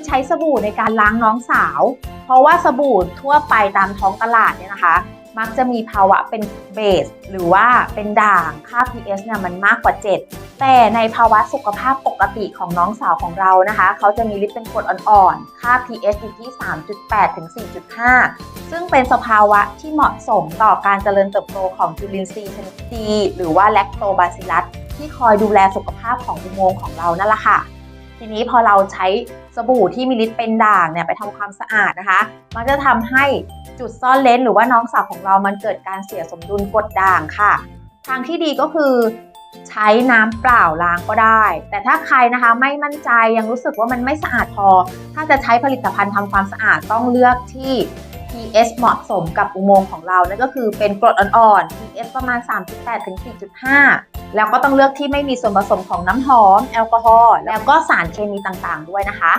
คือใช้สบู่ในการล้างน้องสาว เพราะว่าสบู่ทั่วไปตามท้องตลาดเนี่ยนะคะ มักจะมีภาวะเป็นเบส หรือว่าเป็นด่างค่า pH เนี่ยมันมากกว่า 7 แต่ในภาวะสุขภาพปกติของน้องสาวของเรานะคะ เขาจะมีฤทธิ์เป็นกรดอ่อนๆ ค่า pH อยู่ที่ 3.8 ถึง 4.5 ซึ่งเป็นสภาวะที่เหมาะสมต่อการเจริญเติบโตของจุลินทรีย์ชนิดดีหรือว่าแลคโตบาซิลัสที่คอยดูแลสุขภาพของอุโมงค์ของเรานั่นแหละค่ะ ทีนี้พอเราใช้สบู่ที่มีฤทธิ์เป็นด่างเนี่ยไปทำความสะอาดนะคะ มันจะทำให้จุดซ่อนเลนหรือว่าน้องสาวของเรามันเกิดการเสียสมดุลกดด่างค่ะ ทางที่ดีก็คือใช้น้ำเปล่าล้างก็ได้ แต่ถ้าใครนะคะไม่มั่นใจยังรู้สึกว่ามันไม่สะอาดพอ ถ้าจะใช้ผลิตภัณฑ์ทำความสะอาดต้องเลือกที่ pH เหมาะสมกับอุโมงค์ของเรา นั่นก็คือเป็นกรดอ่อนๆ pH ประมาณ 3.8ถึง4.5 แล้วก็ต้องเลือกที่ไม่มีส่วนผสมของน้ำหอม แอลกอฮอล์ แล้วก็สารเคมีต่างๆ ด้วยนะคะ